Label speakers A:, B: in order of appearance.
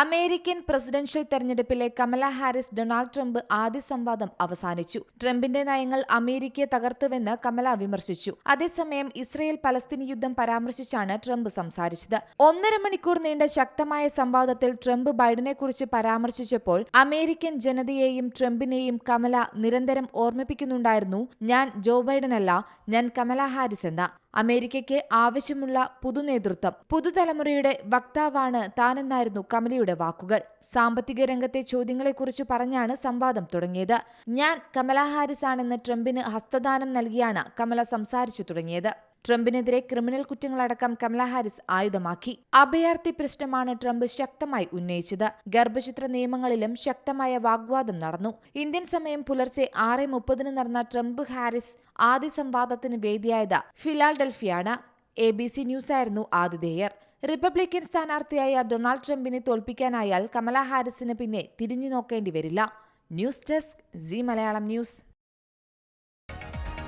A: American presidential തെരഞ്ഞെടുപ്പിലെ Kamala Haris Donald Trump ആദ്യ സംവാദം അവസാനിച്ചു. ട്രംപിന്റെ നയങ്ങൾ അമേരിക്കയെ തകർത്തുവെന്ന് കമല വിമർശിച്ചു. അതേസമയം ഇസ്രയേൽ പലസ്തീൻ യുദ്ധം പരാമർശിച്ചാണ് ട്രംപ് സംസാരിച്ചത്. ഒന്നര മണിക്കൂർ നീണ്ട ശക്തമായ സംവാദത്തിൽ ട്രംപ് ബൈഡനെക്കുറിച്ച് പരാമർശിച്ചപ്പോൾ അമേരിക്കൻ ജനതയെയും ട്രംപിനെയും കമല നിരന്തരം ഓർമ്മിപ്പിക്കുന്നുണ്ടായിരുന്നു ഞാൻ ജോ ബൈഡനല്ല ഞാൻ കമല ഹാരിസ് എന്ന അമേരിക്കയ്ക്ക് ആവശ്യമുള്ള പുതുനേതൃത്വം പുതുതലമുറയുടെ വക്താവാണ് താനെന്നായിരുന്നു കമലയുടെ വാക്കുകൾ. സാമ്പത്തിക രംഗത്തെ ചോദ്യങ്ങളെക്കുറിച്ച് പറഞ്ഞാണ് സംവാദം തുടങ്ങിയത്. ഞാൻ കമലാ ഹാരിസ് ആണെന്ന് ട്രംപിന് ഹസ്തദാനം നൽകിയാണ് കമല സംസാരിച്ചു തുടങ്ങിയത്. ട്രംപിനെതിരെ ക്രിമിനൽ കുറ്റങ്ങളടക്കം കമല ഹാരിസ് ആയുധമാക്കി. അഭയാർത്ഥി പ്രശ്നമാണ് ട്രംപ് ശക്തമായി ഉന്നയിച്ചത്. ഗർഭചിത്ര നിയമങ്ങളിലും ശക്തമായ വാഗ്വാദം നടന്നു. ഇന്ത്യൻ സമയം പുലർച്ചെ ആറ് മുപ്പതിന് നടന്ന ട്രംപ് ഹാരിസ് ആദ്യ സംവാദത്തിന് വേദിയായത് ഫിലാഡൽഫിയാണ്. എ ബി സി ന്യൂസായിരുന്നു ആതിഥേയർ. റിപ്പബ്ലിക്കൻ സ്ഥാനാർത്ഥിയായ ഡൊണാൾഡ് ട്രംപിനെ തോൽപ്പിക്കാനായാൽ കമല ഹാരിസിന് പിന്നെ തിരിഞ്ഞു നോക്കേണ്ടി വരില്ല. News desk G Malayalam news.